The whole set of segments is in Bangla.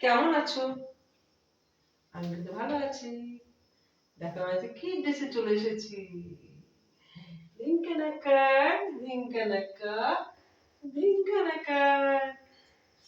কেমন আছো আমি কিন্তু ভালো আছি দেখো আজ কি দেশে চলে এসেছি ধিঙ্কানাকা ধিঙ্কানাকা ধিঙ্কানাকা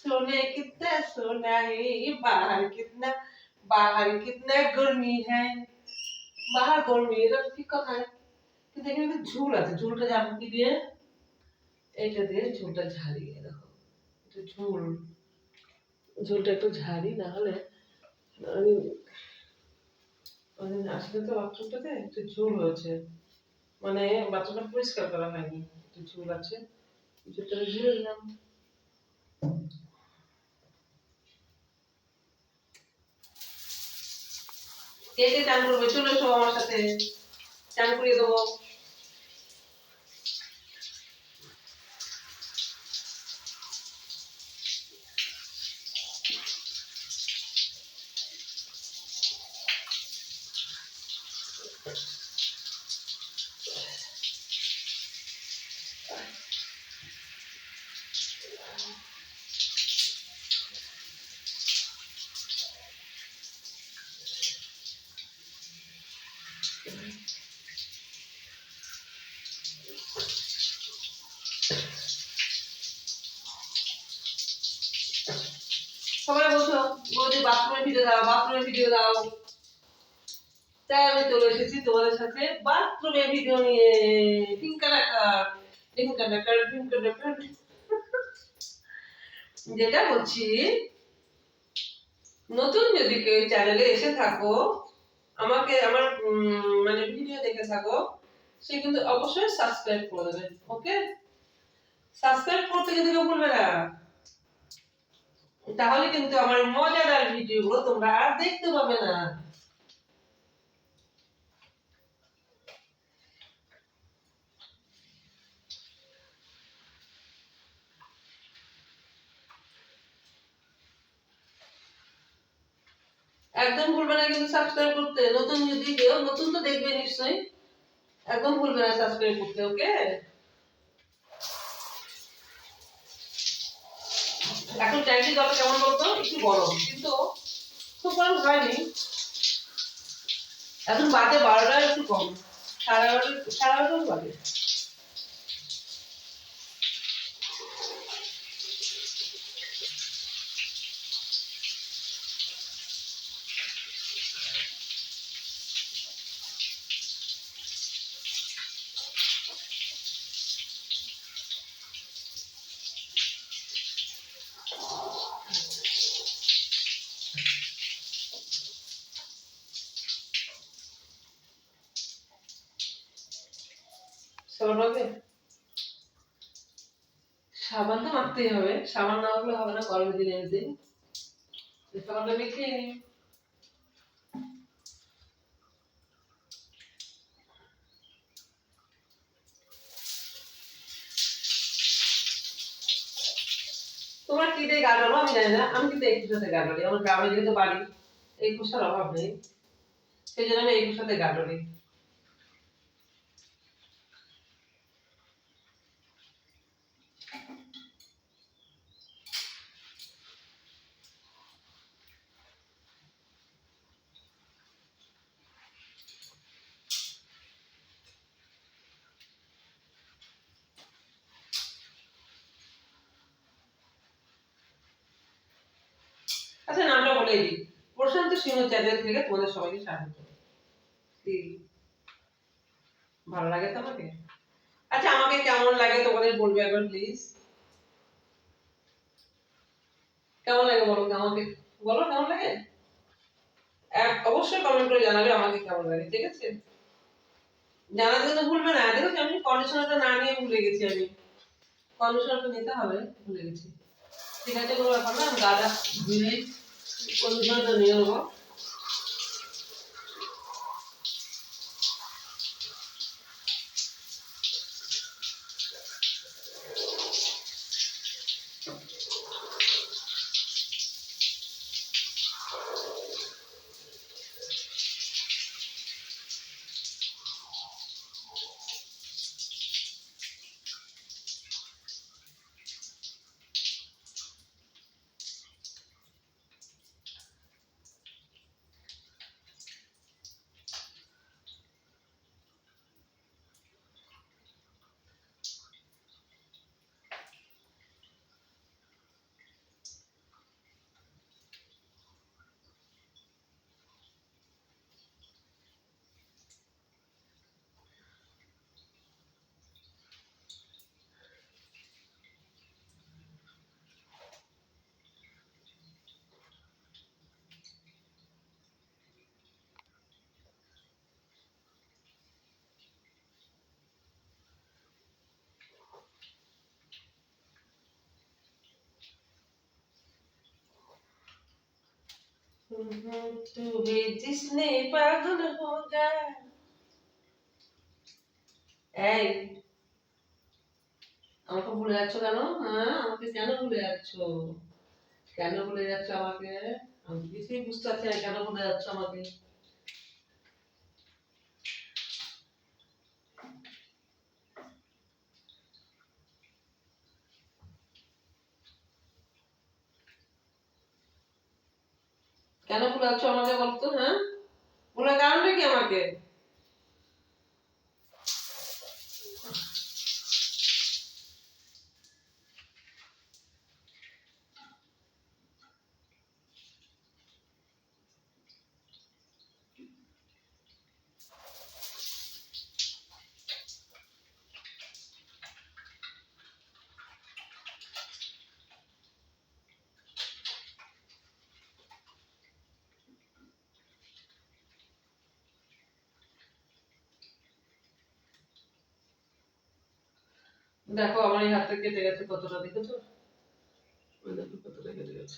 सोने कितना सोना है बाहर कितना बाहर कितना गर्मी है বাহার গরমি এটা ঠিক কথা কিন্তু এখানে কিন্তু ঝুল আছে ঝুলটা জানো কি দিয়ে এইটা দিয়ে ঝুলটা ঝাড়িয়ে দেখো এটা ঝুল ঝুলটা একটু ঝাড়ি না হলে আমি আসলে তো বাথরুমটাতে একটু ঝুল হয়েছে। মানে বাথরুমটা পরিষ্কার করা হয়নি, একটু ঝুল আছে। ঝুলটা ঝুলে দিলাম। কে কে চান করবে? চলে এসো আমার সাথে। চান করিয়ে দেবো। সবাই বলছো বৌদি বাথরুমের ভিডিও দাও বাথরুমের ভিডিও দাও তাই আমি চলে এসেছি তোমাদের সাথে বাথরুমের ভিডিও নিয়ে। যেটা বলছি, নতুন যদি কেউ চ্যানেলে এসে থাকো, আমাকে, আমার মানে ভিডিও দেখে থাকো, সে কিন্তু অবশ্যই সাবস্ক্রাইব করে দেবে ওকে সাবস্ক্রাইব করতে কিন্তু কেউ ভুলবে না। তাহলে কিন্তু আমার মজাদার ভিডিওগুলো তোমরা আর দেখতে পাবে না। একদম ভুলবে না কিন্তু সাবস্ক্রাইব করতে। নতুন যদি কেউ, নতুন তো দেখবে নিশ্চয়ই। একদম ভুলবে না সাবস্ক্রাইব করতে ওকে এখন ট্যাঙ্কি জল কেমন বলতো? একটু গরম। কিন্তু খুব গরম হয়নি। এখন বাজে বারোটা একটু কম। সাড়ে এগারোটা সাড়ে এগারোটা বাজে সাবান মাখবে সাবান তো মাখতেই হবে। সাবান না মাখলে হবে না, গরমের দিনে দিন সাবানটা মেখে নি তোমার কি দিয়ে গাড়ালো আমি জানি না। আমি কিন্তু এই কুসাতে গাড়ালি আমার গ্রামে যেহেতু বাড়ি এই কুসার অভাব নেই। সেই জন্য আমি এই কুসাতে গাড়ালি নামটা প্রশান্ত সিংহ চ্যানেল থেকে তোমাদের সবাইকে স্বাগত। ভালো লাগে তো আমাকে আচ্ছা আমাকে কেমন লাগে তোমাদের বলবে একবার প্লিজ কেমন লাগে বলো? আমাকে বলো কেমন লাগে? অবশ্যই কমেন্ট করে জানাবে আমাকে কেমন লাগে, ঠিক আছে? জানাতে কিন্তু ভুলবে না। দেখো আমি কন্ডিশনারটা না নিয়ে ভুলে গেছি আমি। কন্ডিশনারটা নিতে হবে, ভুলে গেছি। ঠিক আছে কোনো ব্যাপার না, আমি গাটা ধুয়ে কন্ডিশনারটা নিয়ে নেব तू है जिसने पागल होगा এই আমাকে ভুলে যাচ্ছ কেন হ্যাঁ আমাকে কেন ভুলে যাচ্ছ কেন ভুলে যাচ্ছ আমাকে আমি কিছুই বুঝতে পারছি না কেন ভুলে যাচ্ছ আমাকে কেন ভুলে যাচ্ছ আমাকে বলতো হ্যাঁ? বলে কারণটা কি আমাকে? দেখো আমার এই হাতটা কেটে গেছে কতটা দেখেছ? কতটা কেটে গেছে।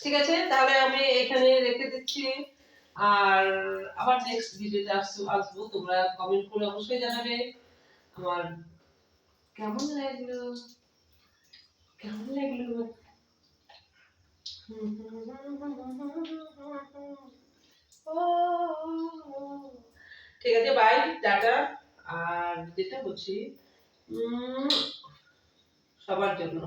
ঠিক আছে তাহলে আমি এখানে রেখে দিচ্ছি আর আবার নেক্সট ভিডিওতে আসব আসব তোমরা কমেন্ট করে অবশ্যই জানাবে আমার কেমন লাগল কেমন লাগল ঠিক আছে বাই টাটা আর যেটা বলছি সবার জন্য